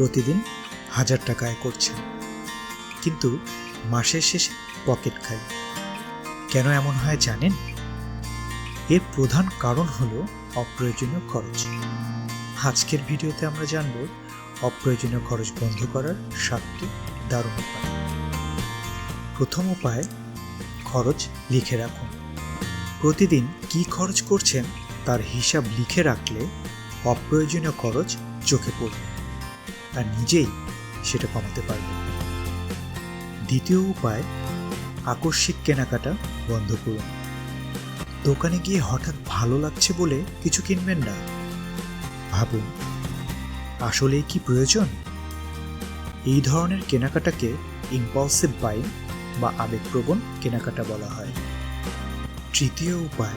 প্রতিদিন হাজার টাকা আয় করছেন কিন্তু মাসের শেষে পকেট খাই কেন এমন হয় জানেন? এর প্রধান কারণ হলো অপ্রয়োজনীয় খরচ। আজকের ভিডিওতে আমরা জানব অপ্রয়োজনীয় খরচ বন্ধ করার সাতটি দারুণ উপায়। প্রথম উপায়, খরচ লিখে রাখুন। প্রতিদিন কি খরচ করছেন তার হিসাব লিখে রাখলে অপ্রয়োজনীয় খরচ চোখে পড়বে। আর নিজেই সেটা কমাতে পারবে। দ্বিতীয় উপায়, আকস্মিক কেনাকাটা বন্ধ করুন। দোকানে গিয়ে হঠাৎ ভালো লাগছে বলে কিছু কিনবেন না। ভাবুন আসলেই কি প্রয়োজন? এই ধরনের কেনাকাটাকে ইম্পালসিভ বাইং বা আবেগপ্রবণ কেনাকাটা বলা হয়। তৃতীয় উপায়,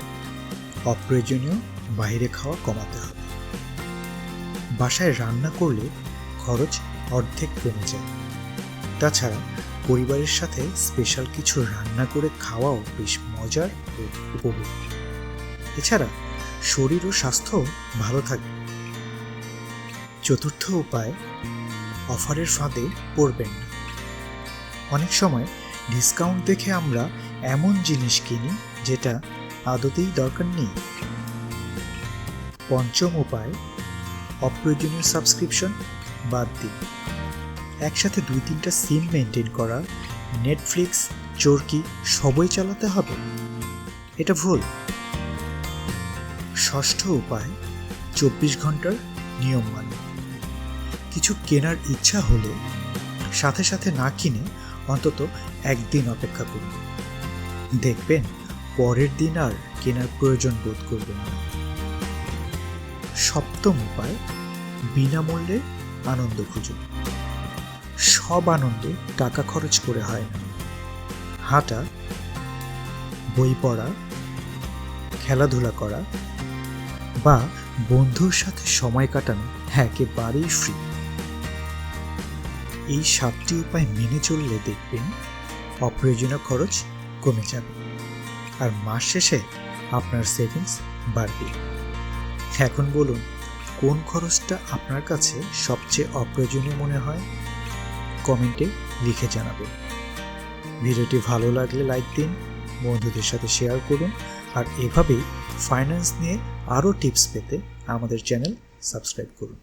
অপ্রয়োজনীয় বাইরে খাওয়া কমাতে হবে। বাসায় রান্না করলে খরচ অর্ধেক কমে যায়। তাছাড়া পরিবারের সাথে স্পেশাল কিছু রান্না করে খাওয়াও বেশ মজার ও উপভোগ। এছাড়া শরীর ও স্বাস্থ্য ভালো থাকবে চতুর্থ উপায়, অফারের ফাঁদে পড়বেন না। অনেক সময় ডিসকাউন্ট দেখে আমরা এমন জিনিস কিনি যেটা আদতেই দরকার নেই। পঞ্চম উপায়, অপ্রয়োজনীয় সাবস্ক্রিপশন বাদ দিন। একসাথে দুই তিনটা সিম মেনটেন করা, নেটফ্লিক্স চরকি সবই চালাতে হবে? এটা ভুল। ষষ্ঠ উপায়, চব্বিশ ঘণ্টার নিয়ম মানে। কিছু কেনার ইচ্ছা হলে সাথে সাথে না কিনে অন্তত একদিন অপেক্ষা করুন। দেখবেন পরের দিন আর কেনার প্রয়োজন বোধ করবেন না। সপ্তম উপায়, বিনামূল্যে আনন্দ খুঁজুন সব আনন্দ টাকা খরচ করে হয় না। হাঁটা, বই পড়া, খেলাধুলা করা বা বন্ধুর সাথে সময় কাটানো একেবারেই ফ্রি এই সাতটি উপায় মেনে চললে দেখবেন অপ্রয়োজনীয় খরচ কমে যাবে আর মাস শেষে আপনার সেভিংস বাড়বে। এখন বলুন কোন খরচটা আপনার কাছে সবচেয়ে অপ্রয়োজনীয় মনে হয়? কমেন্টে লিখে জানাবেন। ভিডিওটি ভালো লাগলে লাইক দিন, বন্ধুদের সাথে শেয়ার করুন, আর এভাবেই ফাইন্যান্স নিয়ে আরও টিপস পেতে আমাদের চ্যানেল সাবস্ক্রাইব করুন।